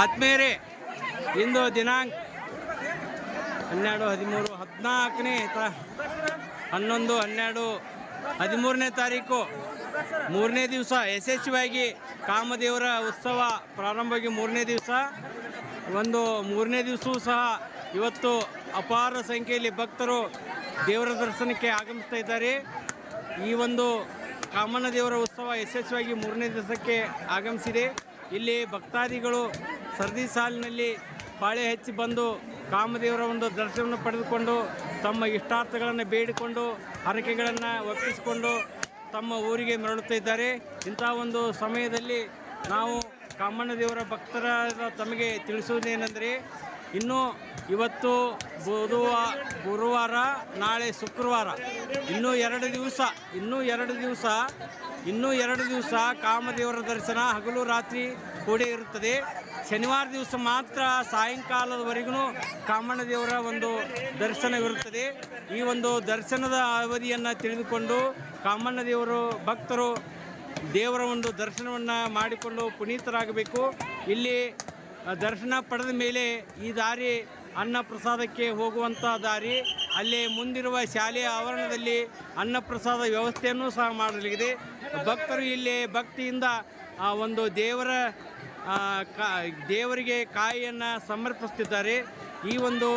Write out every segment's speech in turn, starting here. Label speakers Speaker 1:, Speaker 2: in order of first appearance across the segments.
Speaker 1: ಆತ್ಮೇರೆ, ಇಂದು ದಿನಾಂಕ ಹನ್ನೆರಡು ಹದಿಮೂರು ಹದಿನಾಲ್ಕನೇ ಹನ್ನೊಂದು ಹನ್ನೆರಡು ಹದಿಮೂರನೇ ತಾರೀಕು. ಮೂರನೇ ದಿವಸ ಯಶಸ್ವಿಯಾಗಿ ಕಾಮದೇವರ ಉತ್ಸವ ಪ್ರಾರಂಭವಾಗಿ ಮೂರನೇ ದಿವಸ. ಒಂದು ಮೂರನೇ ದಿವಸವೂ ಸಹ ಇವತ್ತು ಅಪಾರ ಸಂಖ್ಯೆಯಲ್ಲಿ ಭಕ್ತರು ದೇವರ ದರ್ಶನಕ್ಕೆ ಆಗಮಿಸ್ತಾ ಇದ್ದಾರೆ. ಈ ಒಂದು ಕಾಮನ ದೇವರ ಉತ್ಸವ ಯಶಸ್ವಿಯಾಗಿ ಮೂರನೇ ದಿವಸಕ್ಕೆ ಆಗಮಿಸಿದೆ. ಇಲ್ಲಿ ಭಕ್ತಾದಿಗಳು ಸರದಿ ಸಾಲಿನಲ್ಲಿ ಪಾಳೆ ಹಚ್ಚಿ ಬಂದು ಕಾಮದೇವರ ಒಂದು ದರ್ಶನವನ್ನು ಪಡೆದುಕೊಂಡು ತಮ್ಮ ಇಷ್ಟಾರ್ಥಗಳನ್ನು ಬೇಡಿಕೊಂಡು ಹರಕೆಗಳನ್ನು ಒಪ್ಪಿಸಿಕೊಂಡು ತಮ್ಮ ಊರಿಗೆ ಮರಳುತ್ತಿದ್ದಾರೆ ಇಂಥ ಒಂದು ಸಮಯದಲ್ಲಿ ನಾವು ಕಾಮಣ್ಣ ದೇವರ ಭಕ್ತರಾದ ತಮಗೆ ತಿಳಿಸುವುದೇನೆಂದರೆ ಇನ್ನು ಇವತ್ತು ಬುಧವಾರ ಗುರುವಾರ, ನಾಳೆ ಶುಕ್ರವಾರ. ಇನ್ನೂ ಎರಡು ದಿವಸ, ಇನ್ನೂ ಎರಡು ದಿವಸ, ಇನ್ನೂ ಎರಡು ದಿವಸ ಕಾಮದೇವರ ದರ್ಶನ ಹಗಲು ರಾತ್ರಿ ಕೂಡೇ ಇರುತ್ತದೆ. ಶನಿವಾರ ದಿವಸ ಮಾತ್ರ ಸಾಯಂಕಾಲದವರೆಗೂ ಕಾಮಣ್ಣ ದೇವರ ಒಂದು ದರ್ಶನವಿರುತ್ತದೆ. ಈ ಒಂದು ದರ್ಶನದ ಅವಧಿಯನ್ನು ತಿಳಿದುಕೊಂಡು ಕಾಮಣ್ಣ ದೇವರು ಭಕ್ತರು ದೇವರ ಒಂದು ದರ್ಶನವನ್ನು ಮಾಡಿಕೊಂಡು ಪುನೀತರಾಗಬೇಕು. ಇಲ್ಲಿ ದರ್ಶನ ಪಡೆದ ಮೇಲೆ ಈ ದಾರಿ ಅನ್ನ ಪ್ರಸಾದಕ್ಕೆ ಹೋಗುವಂಥ ದಾರಿ. ಅಲ್ಲಿ ಮುಂದಿರುವ ಶಾಲೆಯ ಆವರಣದಲ್ಲಿ ಅನ್ನಪ್ರಸಾದ ವ್ಯವಸ್ಥೆಯನ್ನು ಸಹ ಮಾಡಲಾಗಿದೆ. ಭಕ್ತರು ಇಲ್ಲಿ ಭಕ್ತಿಯಿಂದ ಒಂದು ದೇವರ ದೇವರಿಗೆ ಕಾಯಿಯನ್ನು ಸಮರ್ಪಿಸ್ತಿದ್ದಾರೆ ಈ ಒಂದು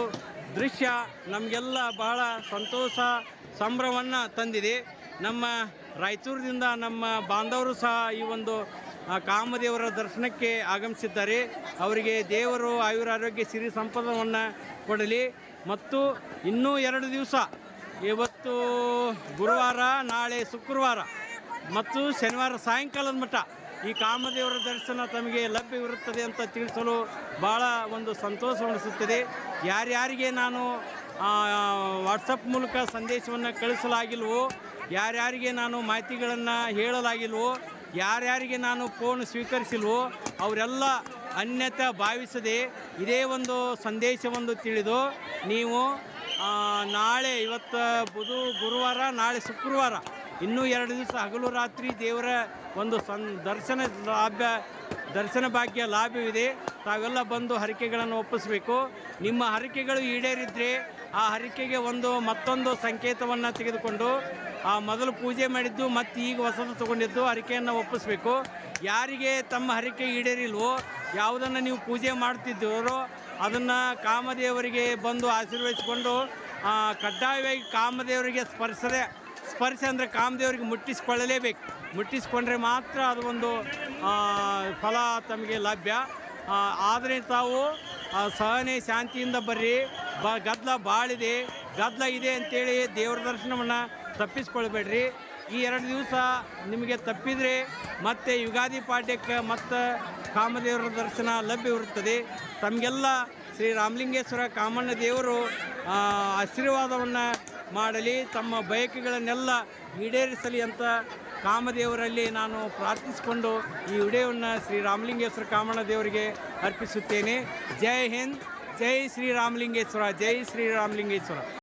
Speaker 1: ದೃಶ್ಯ ನಮಗೆಲ್ಲ ಬಹಳ ಸಂತೋಷ, ಸಂಭ್ರಮವನ್ನು ತಂದಿದೆ. ನಮ್ಮ ರಾಯಚೂರಿನಿಂದ ನಮ್ಮ ಬಾಂಧವರು ಸಹ ಈ ಒಂದು ಕಾಮದೇವರ ದರ್ಶನಕ್ಕೆ ಆಗಮಿಸಿದ್ದಾರೆ. ಅವರಿಗೆ ದೇವರು ಆಯುರಾರೋಗ್ಯ ಸಿರಿ ಸಂಪದವನ್ನು ಕೊಡಲಿ. ಮತ್ತು ಇನ್ನೂ ಎರಡು ದಿವಸ, ಇವತ್ತು ಗುರುವಾರ, ನಾಳೆ ಶುಕ್ರವಾರ ಮತ್ತು ಶನಿವಾರ ಸಾಯಂಕಾಲದ ಮಟ್ಟ ಈ ಕಾಮದೇವರ ದರ್ಶನ ತಮಗೆ ಲಭ್ಯವಿರುತ್ತದೆ ಅಂತ ತಿಳಿಸಲು ಭಾಳ ಒಂದು ಸಂತೋಷವನ್ನಿಸುತ್ತದೆ ಯಾರ್ಯಾರಿಗೆ ನಾನು ವಾಟ್ಸಪ್ ಮೂಲಕ ಸಂದೇಶವನ್ನು ಕಳಿಸಲಾಗಿಲ್ವೋ, ಯಾರ್ಯಾರಿಗೆ ನಾನು ಮಾಹಿತಿಗಳನ್ನು ಹೇಳಲಾಗಿಲ್ವೋ ಯಾರ್ಯಾರಿಗೆ ನಾನು ಫೋನ್ ಸ್ವೀಕರಿಸಿಲ್ವೋ ಅವರೆಲ್ಲ ಅನ್ಯತ ಭಾವಿಸದೆ ಇದೇ ಒಂದು ಸಂದೇಶವೊಂದು ತಿಳಿದು ನೀವು ನಾಳೆ ಇವತ್ತು ಬುಧ, ಗುರುವಾರ, ನಾಳೆ ಶುಕ್ರವಾರ, ಇನ್ನೂ ಎರಡು ದಿವಸ ಹಗಲು ರಾತ್ರಿ ದೇವರ ಒಂದು ಸನ್, ದರ್ಶನ ಲಾಭ್ಯ, ದರ್ಶನ ಭಾಗ್ಯ ಲಾಭವಿದೆ ತಾವೆಲ್ಲ ಬಂದು ಹರಿಕೆಗಳನ್ನು ಒಪ್ಪಿಸಬೇಕು. ನಿಮ್ಮ ಹರಿಕೆಗಳು ಈಡೇರಿದ್ರೆ ಆ ಹರಿಕೆಗೆ ಒಂದು ಮತ್ತೊಂದು ಸಂಕೇತವನ್ನು ತೆಗೆದುಕೊಂಡು ಆ ಮೊದಲು ಪೂಜೆ ಮಾಡಿದ್ದು ಮತ್ತು ಈಗ ಹೊಸದು ತೊಗೊಂಡಿದ್ದು ಹರಿಕೆಯನ್ನು ಒಪ್ಪಿಸ್ಬೇಕು. ಯಾರಿಗೆ ತಮ್ಮ ಹರಿಕೆ ಈಡೇರಿಲ್ವೋ, ಯಾವುದನ್ನು ನೀವು ಪೂಜೆ ಮಾಡ್ತಿದ್ದೀರೋ, ಅದನ್ನು ಕಾಮದೇವರಿಗೆ ಬಂದು ಆಶೀರ್ವದಿಸಿಕೊಂಡು ಕಡ್ಡಾಯವಾಗಿ ಕಾಮದೇವರಿಗೆ ಸ್ಪರ್ಶದೆ ಸ್ಪರ್ಶ ಅಂದರೆ ಕಾಮದೇವರಿಗೆ ಮುಟ್ಟಿಸ್ಕೊಳ್ಳಲೇಬೇಕು. ಮುಟ್ಟಿಸ್ಕೊಂಡ್ರೆ ಮಾತ್ರ ಅದು ಒಂದು ಫಲ ತಮಗೆ ಲಭ್ಯ. ಆದರೆ ತಾವು ಸಹನೆ ಶಾಂತಿಯಿಂದ ಬರ್ರಿ. ಬ ಗದ್ದಲ ಭಾಳಿದೆ ಗದ್ದಲ ಇದೆ ಅಂತೇಳಿ ದೇವರ ದರ್ಶನವನ್ನು ತಪ್ಪಿಸ್ಕೊಳ್ಬೇಡ್ರಿ. ಈ ಎರಡು ದಿವಸ ನಿಮಗೆ ತಪ್ಪಿದರೆ ಮತ್ತೆ ಯುಗಾದಿ ಪಾಠ್ಯಕ್ಕೆ ಮತ್ತು ಕಾಮದೇವರ ದರ್ಶನ ಲಭ್ಯವಿರುತ್ತದೆ ತಮಗೆಲ್ಲ ಶ್ರೀ ರಾಮಲಿಂಗೇಶ್ವರ ಕಾಮಣ್ಣ ದೇವರು ಆಶೀರ್ವಾದವನ್ನು ಮಾಡಲಿ, ತಮ್ಮ ಬಯಕೆಗಳನ್ನೆಲ್ಲ ಈಡೇರಿಸಲಿ ಅಂತ ಕಾಮದೇವರಲ್ಲಿ ನಾನು ಪ್ರಾರ್ಥಿಸಿಕೊಂಡು ಈ ವಿಡಿಯೋವನ್ನು ಶ್ರೀ ರಾಮಲಿಂಗೇಶ್ವರ ಕಾಮಣ್ಣ ದೇವರಿಗೆ ಅರ್ಪಿಸುತ್ತೇನೆ. ಜೈ ಹಿಂದ್, ಜೈ ಶ್ರೀ ರಾಮಲಿಂಗೇಶ್ವರ, ಜೈ ಶ್ರೀ ರಾಮಲಿಂಗೇಶ್ವರ.